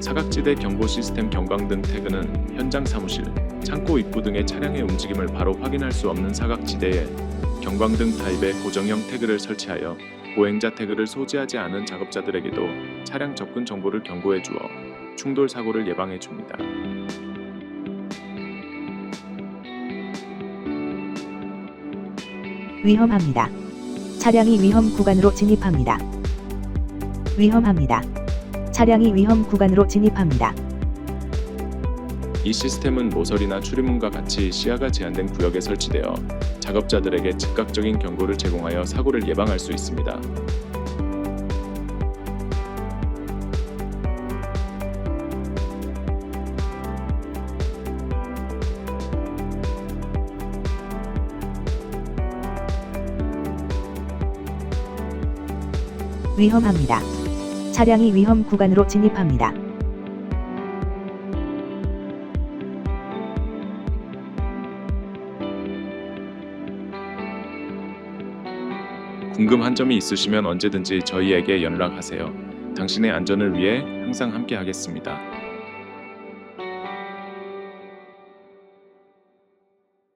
사각지대 경보 시스템 경광 등 태그는 현장 사무실, 창고 입구 등의 차량의 움직임을 바로 확인할 수 없는 사각지대에 경광등 타입의 고정형 태그를 설치하여 보행자 태그를 소지하지 않은 작업자들에게도 차량 접근 정보를 경고해 주어 충돌 사고를 예방해 줍니다. 위험합니다. 차량이 위험 구간으로 진입합니다. 위험합니다. 차량이 위험 구간으로 진입합니다. 이 시스템은 모서리나 출입문과 같이 시야가 제한된 구역에 설치되어 작업자들에게 즉각적인 경고를 제공하여 사고를 예방할 수 있습니다. 위험합니다. 차량이 위험 구간으로 진입합니다. 궁금한 점이 있으시면 언제든지 저희에게 연락하세요. 당신의 안전을 위해 항상 함께 하겠습니다.